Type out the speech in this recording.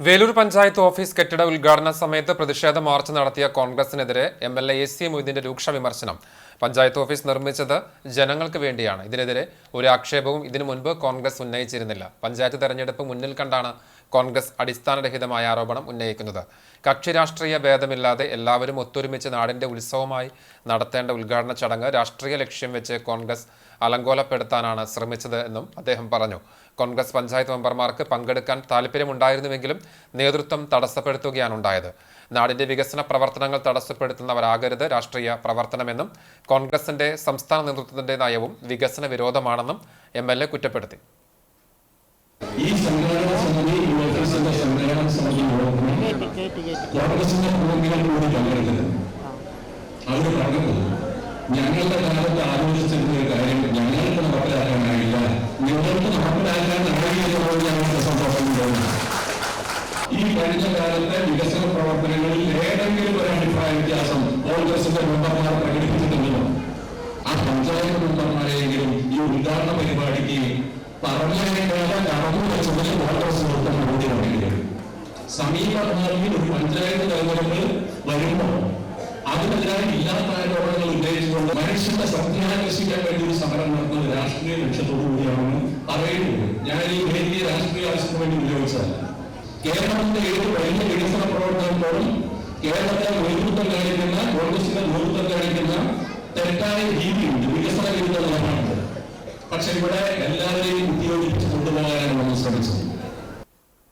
Velur panchayat office കെട്ടിട ഉദ്ഘാടന സമയത്ത് പ്രതിഷേധ മാർച്ച് നടത്തിയ കോൺഗ്രസിനെതിരെ M L A A C മൊയ്തീന്റെ രൂക്ഷ വിമർശനം. പഞ്ചായത്ത് ഓഫീസ് നിർമ്മിച്ചത് ജനങ്ങൾക്ക് വേണ്ടിയാണ്. ഇതിനെതിരെ ഒരു ആക്ഷേപവും ഇതിനു മുൻപ് കോൺഗ്രസ് ഉന്നയിച്ചിരുന്നില്ല. പഞ്ചായത്ത് തെരഞ്ഞെടുപ്പ് മുന്നിൽ കണ്ടാണ് കോൺഗ്രസ് അടിസ്ഥാനരഹിതമായ ആരോപണം ഉന്നയിക്കുന്നത്. കക്ഷി രാഷ്ട്രീയ ഭേദമില്ലാതെ എല്ലാവരും ഒത്തൊരുമിച്ച് നാടിന്റെ ഉത്സവമായി നടത്തേണ്ട ഉദ്ഘാടന ചടങ്ങ് രാഷ്ട്രീയ ലക്ഷ്യം വെച്ച് കോൺഗ്രസ് അലങ്കോലപ്പെടുത്താനാണ് ശ്രമിച്ചത് എന്നും അദ്ദേഹം പറഞ്ഞു. കോൺഗ്രസ് പഞ്ചായത്ത് മെമ്പർമാർക്ക് പങ്കെടുക്കാൻ താല്പര്യമുണ്ടായിരുന്നുവെങ്കിലും നേതൃത്വം തടസ്സപ്പെടുത്തുകയാണ് ഉണ്ടായത്. നാടിന്റെ വികസന പ്രവർത്തനങ്ങൾ തടസ്സപ്പെടുത്തുന്നവരാകരുത് രാഷ്ട്രീയ പ്രവർത്തനമെന്നും കോൺഗ്രസിന്റെ സംസ്ഥാന നേതൃത്വത്തിന്റെ നയവും വികസന വിരോധമാണെന്നും എം എൽ എ കുറ്റപ്പെടുത്തി. ഈ സംഘടനാ കോൺഗ്രസിന്റെ പ്രമുഖികൾ കൂടി പങ്കെടുക്കുന്നത് അവർ പറഞ്ഞത് ഞങ്ങളുടെ കാലത്ത് ആലോചിച്ചിരുന്ന ഒരു കാര്യം ഞങ്ങൾക്ക് നടപ്പിലാക്കാനായില്ല. നിങ്ങൾക്ക് നടപ്പിലാക്കാനായി എന്നുള്ളത് ഞങ്ങൾക്ക് സന്തോഷം തോന്നുന്നു ഈ കഴിഞ്ഞ കാലത്തെ വികസന പ്രവർത്തനങ്ങളിൽ ഏതെങ്കിലും ഒരു അഭിപ്രായ വ്യത്യാസം കോൺഗ്രസിന്റെ മെമ്പർമാർ പ്രകടിപ്പിച്ചിട്ടുണ്ടോ ആ പഞ്ചായത്ത് മെമ്പർമാരെങ്കിലും ഈ ഉദ്ഘാടന പരിപാടിക്ക് പറഞ്ഞതിനേക്കാളും നടന്നു വെച്ചതിന് കോൺഗ്രസ് നേതൃത്വം മറുപടി പറയുകയാണ് സമീപഭാവിയിൽ ഒരു പഞ്ചായത്ത് തെരഞ്ഞെടുപ്പ് വരുമ്പോൾ അതിനെതിരായി ഇല്ലാത്ത ആരോപണങ്ങൾ ഉന്നയിച്ചുകൊണ്ട് മനുഷ്യന്റെ സത്യാന്വേഷിക്കാൻ വേണ്ടി ഒരു സമരം നടത്തുന്നത് രാഷ്ട്രീയ ലക്ഷ്യത്തോടു കൂടിയാണെന്ന് പറയുന്നത്. ഞാൻ ഈ വേദിയെ രാഷ്ട്രീയ ആവശ്യത്തിന് വേണ്ടി ഉപയോഗിച്ചതല്ല. കേരളത്തിന്റെ ഏത് വലിയ വികസന പ്രവർത്തനത്തോടും കേരളത്തെ നേതൃത്വം കാണിക്കുന്ന കോൺഗ്രസിന്റെ നേതൃത്വം കാണിക്കുന്ന തെറ്റായ രീതിയുണ്ട്. വികസന വിരുദ്ധ നിലപാടുണ്ട് പക്ഷെ ഇവിടെ എല്ലാവരെയും ഉദ്യോഗിച്ച്